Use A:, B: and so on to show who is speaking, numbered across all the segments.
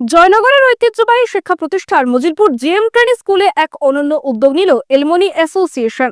A: জয়নগরের ঐতিহ্যবাহী শিক্ষা প্রতিষ্ঠান মজিলপুর জিএম ট্রেনি স্কুলে এক অনন্য উদ্যোগ নিল এলমনি অ্যাসোসিয়েশন।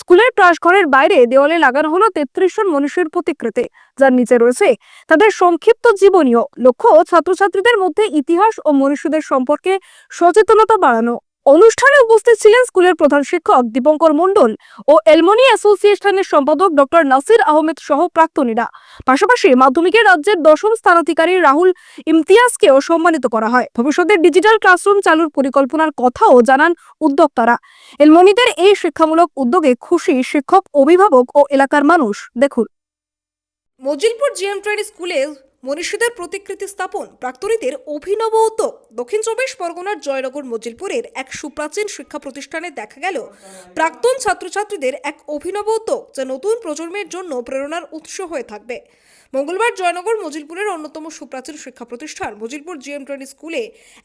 A: স্কুলের প্রাসঘরের বাইরে দেওয়ালে লাগানো হলো তেত্রিশ জন মনীষীর প্রতিকৃতি, যার নিচে রয়েছে তাদের সংক্ষিপ্ত জীবনীয় লক্ষ্য, ছাত্রছাত্রীদের মধ্যে ইতিহাস ও মনীষীদের সম্পর্কে সচেতনতা বাড়ানো। অনুষ্ঠানে উপস্থিত ছিলেন স্কুলের প্রধান শিক্ষক দীপঙ্কর মণ্ডল ও এলমনি অ্যাসোসিয়েশনের সম্পাদক ডক্টর নাসির আহমেদ সহ প্রাক্তনীরা। পাশাপাশি মাধ্যমিকের রাজ্যের দশম স্থানাধিকারী রাহুল ইমতিয়াজকেও সম্মানিত করা হয়। ভবিষ্যতে ডিজিটাল ক্লাসরুম চালুর পরিকল্পনার কথাও জানান উদ্যোক্তারা। এলমনিদের এই শিক্ষামূলক উদ্যোগে খুশি শিক্ষক, অভিভাবক ও এলাকার মানুষ। দেখুন। মজিলপুর জিএম ট্রেড স্কুলে মনীষীদের প্রতিকৃতি স্থাপন প্রাক্তনীদের অভিনব উদ্যোগ। দক্ষিণ চব্বিশ পরগনার জয়নগর মজিলপুরের এক সুপ্রাচীন শিক্ষা প্রতিষ্ঠানে দেখা গেল প্রাক্তন ছাত্রছাত্রীদের এক অভিনব উদ্যোগ যা নতুন প্রজন্মের জন্য প্রেরণার উৎস হয়ে থাকবে। মঙ্গলবার জয়নগর মজিলপুরের অন্যতম সুপ্রাচীন শিক্ষা প্রতিষ্ঠান মজিলপুর জিএম ট্রেন স্কুলে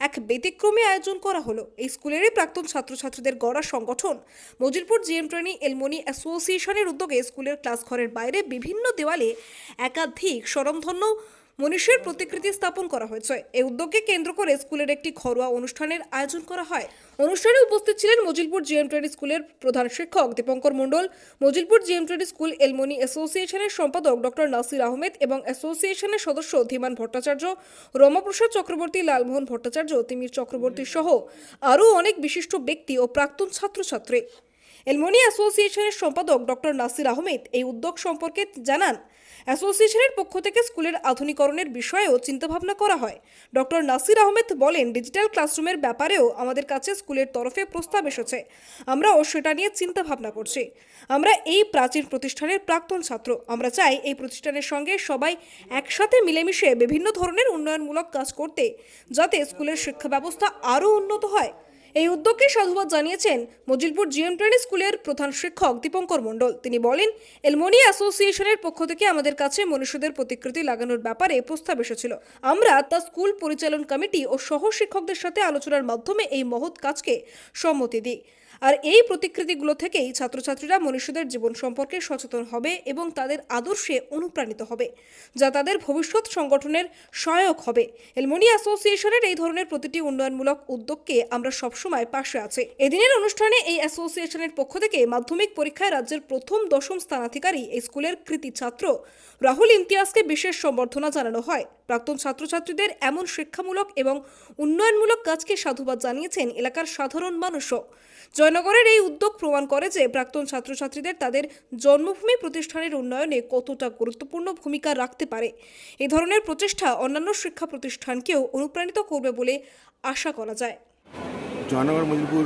A: এক ব্যতিক্রমী আয়োজন করা হলো। এই স্কুলেরই প্রাক্তন ছাত্রছাত্রীদের গড়া সংগঠন। মজিলপুর জিএম ট্রেনি এলমনি অ্যাসোসিয়েশনের উদ্যোগে স্কুলের ক্লাস ঘরের বাইরে বিভিন্ন দেওয়ালে একাধিক স্বরমধন্য মনীষীর প্রতিকৃতি স্থাপন করা হয়েছে। এই উদ্যোগকে কেন্দ্র করে স্কুলের একটি ঘরোয়া অনুষ্ঠানের আয়োজন করা হয়। অনুষ্ঠানে উপস্থিত ছিলেন মজিলপুর জিএম ট্রেড স্কুলের প্রধান শিক্ষক Dipankar Mondal, Majilpur GM trade school alumni অ্যাসোসিয়েশনের সম্পাদক ডক্টর নাসির আহমেদ এবং অ্যাসোসিয়েশনের সদস্য ধীমান ভট্টাচার্য, রমাপ্রসাদ চক্রবর্তী, লালমোহন ভট্টাচার্য, তিমির চক্রবর্তী সহ আরও অনেক বিশিষ্ট ব্যক্তি ও প্রাক্তন ছাত্রছাত্রী। এলমনি অ্যাসোসিয়েশনের সম্পাদক ডক্টর নাসির আহমেদ এই উদ্যোগ সম্পর্কে জানান অ্যাসোসিয়েশনের পক্ষ থেকে স্কুলের আধুনিকরণের বিষয়েও চিন্তাভাবনা করা হয়। ডক্টর নাসির আহমেদ বলেন, ডিজিটাল ক্লাসরুমের ব্যাপারেও আমাদের কাছে স্কুলের তরফে প্রস্তাব এসেছে। আমরাও সেটা নিয়ে চিন্তাভাবনা করছি। আমরা এই প্রাচীন প্রতিষ্ঠানের প্রাক্তন ছাত্র। আমরা চাই এই প্রতিষ্ঠানের সঙ্গে সবাই একসাথে মিলেমিশে বিভিন্ন ধরনের উন্নয়নমূলক কাজ করতে, যাতে স্কুলের শিক্ষা ব্যবস্থা আরও উন্নত হয়। এই উদ্যোগকে সাধুবাদ জানিয়েছেন মজিলপুর জিএম ট্রেনিং স্কুলের প্রধান শিক্ষক দীপঙ্কর মণ্ডল। তিনি বলেন, এলমনি অ্যাসোসিয়েশনের পক্ষ থেকে আমাদের কাছে মনুষ্যদের প্রতিকৃতি লাগানোর ব্যাপারে প্রস্তাব এসেছিল। আমরা তা স্কুল পরিচালন কমিটি ও সহ শিক্ষকদের সাথে আলোচনার মাধ্যমে এই মহৎ কাজকে সম্মতি দিই। আর এই প্রতিকৃতিগুলো থেকেই ছাত্রছাত্রীরা মনুষ্যদের জীবন সম্পর্কে সচেতন হবে এবং তাদের আদর্শে অনুপ্রাণিত হবে, যা তাদের ভবিষ্যৎ সংগঠনের সহায়ক হবে। এলমনি অ্যাসোসিয়েশনের এই ধরনের প্রতিটি উন্নয়নমূলক উদ্যোগকে আমরা সবসময় পাশে আছি। এদিনের অনুষ্ঠানে এই অ্যাসোসিয়েশনের পক্ষ থেকে মাধ্যমিক পরীক্ষায় রাজ্যের প্রথম দশম স্থানাধিকারী এই স্কুলের কৃতি ছাত্র রাহুল ইমতিয়াজকে বিশেষ সম্বর্ধনা জানানো হয়। প্রাক্তন ছাত্রছাত্রীদের এমন শিক্ষামূলক এবং উন্নয়নমূলক কাজকে সাধুবাদ জানিয়েছেন এলাকার সাধারণ মানুষও। জয়নগরের এই উদ্যোগ প্রমাণ করে যে প্রাক্তন ছাত্রছাত্রীদের তাদের জন্মভূমি প্রতিষ্ঠানের উন্নয়নে কতটা গুরুত্বপূর্ণ ভূমিকা রাখতে পারে। এই ধরনের প্রচেষ্টা অন্যান্য শিক্ষা প্রতিষ্ঠানকেও অনুপ্রাণিত করবে বলে আশা করা যায়।
B: Joynagar Majilpur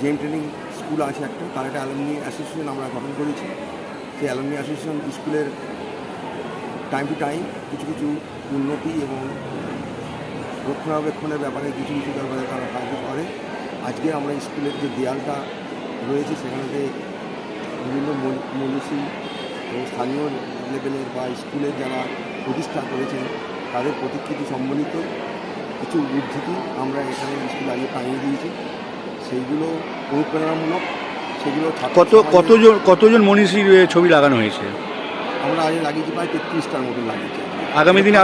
B: game training school আছে একটা, তার একটা অ্যালামনি অ্যাসোসিয়েশন আমরা গঠন করেছি। সেই অ্যালামনি অ্যাসোসিয়েশন স্কুলের টাইম টু টাইম কিছু কিছু উন্নতি এবং রক্ষণাবেক্ষণের ব্যাপারে কিছু কিছু ব্যাপারে তারা সাহায্য করে। আজকে আমরা স্কুলের যে দেয়ালটা রয়েছে সেখানেতে বিভিন্ন মনীষী এবং স্থানীয় লেভেলের বা স্কুলের যারা প্রতিষ্ঠা করেছেন তাদের প্রতিকৃতি সম্বলিত কিছু উদ্ধৃতি আমরা এখানে স্কুলে আগে টাঙিয়ে দিয়েছি। সেইগুলো অনুপ্রেরণামূলক সেগুলো
C: কত কতজন কতজন মনীষীর ছবি লাগানো হয়েছে?
B: আমরা আগে লাগিয়েছি প্রায় তেত্রিশটার মতো লাগিয়েছি।
C: আগামী দিনে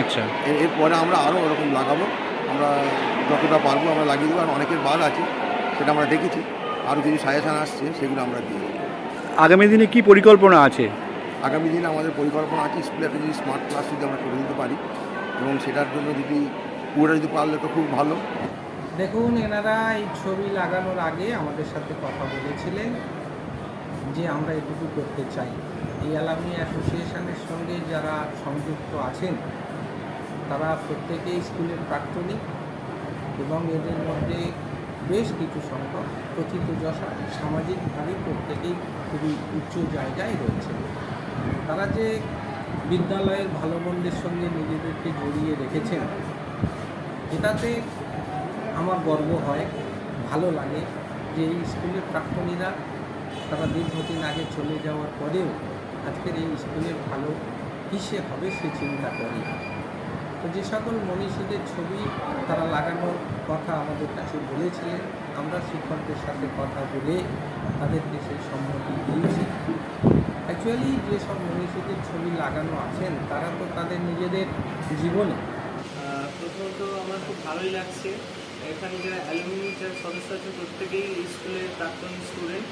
C: আচ্ছা।
B: এরপরে আমরা আরও ওরকম লাগাবো। আমরা যতটা পারব আমরা লাগিয়ে দেবো আর অনেকের বাদ আছে সেটা আমরা দেখেছি আরও কিছু সাজেশান আসছে সেগুলো আমরা দিয়ে
C: আগামী দিনে কি পরিকল্পনা আছে?
B: আগামী দিনে আমাদের পরিকল্পনা আছে স্কুলে একটা যদি স্মার্ট ক্লাস যদি আমরা করে দিতে পারি এবং সেটার জন্য যদি পুরোটা যদি পারলে তো খুব ভালো।
D: দেখুন এনারা এই ছবি লাগানোর আগে আমাদের সাথে কথা বলেছিলেন যে আমরা এটুকু করতে চাই। এই অ্যালামনি অ্যাসোসিয়েশনের সঙ্গে যারা সংযুক্ত আছেন তারা প্রত্যেকেই স্কুলের প্রাক্তনিক এবং এদের মধ্যে বেশ কিছু সংখ্যক প্রথিত যশা সামাজিকভাবে প্রত্যেকেই খুবই উচ্চ জায়গায় রয়েছে। তারা যে বিদ্যালয়ের ভালো মন্দের সঙ্গে নিজেদেরকে জড়িয়ে রেখেছেন, এটাতে আমার গর্ব হয়, ভালো লাগে যে এই স্কুলের প্রাক্তনীরা তারা দীর্ঘদিন আগে চলে যাওয়ার পরেও আজকের এই স্কুলের ভালো কিসে হবে সে চিন্তা করে। তো যে সকল মনীষীদের ছবি তারা লাগানোর কথা আমাদের কাছে বলেছিলেন, আমরা শিক্ষকদের সাথে কথা বলে তাদেরকে সেই সম্মতি দিয়েছি। অ্যাকচুয়ালি যেসব মনীষীদের ছবি লাগানো আছেন, তারা তো তাদের নিজেদের জীবনে।
E: প্রথমত আমার খুব ভালোই লাগছে। এখানে যারা অ্যালুমিনি সদস্য আছে প্রত্যেকেই স্কুলের প্রাক্তন স্টুডেন্ট।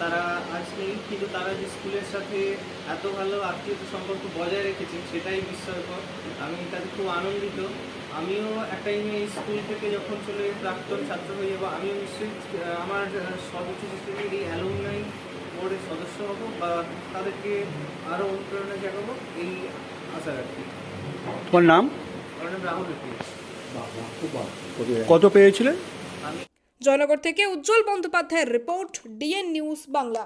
E: তারা আজ নেই কিন্তু তারা যে স্কুলের সাথে এত ভালো আত্মীয় সম্পর্ক বজায় রেখেছেন সেটাই বিস্ময়কর। আমি তাতে খুব আনন্দিত। আমিও একটা টাইমে এই স্কুল থেকে যখন চলে প্রাক্তন ছাত্র হয়ে যাব আমিও নিশ্চয়ই আমার সর্বোচ্চ শ্রেণির এই অ্যালুমনাই বোর্ডের সদস্য হব বা তাদেরকে আরও অনুপ্রেরণা জাগাবো এই আশা রাখি।
C: তোমার নাম?
E: আমার নাম রাহুল
C: কত পেয়েছিলেন
A: জয়নগর থেকে উজ্জ্বল বন্দ্যোপাধ্যায়ের রিপোর্ট ডিএন নিউজ বাংলা।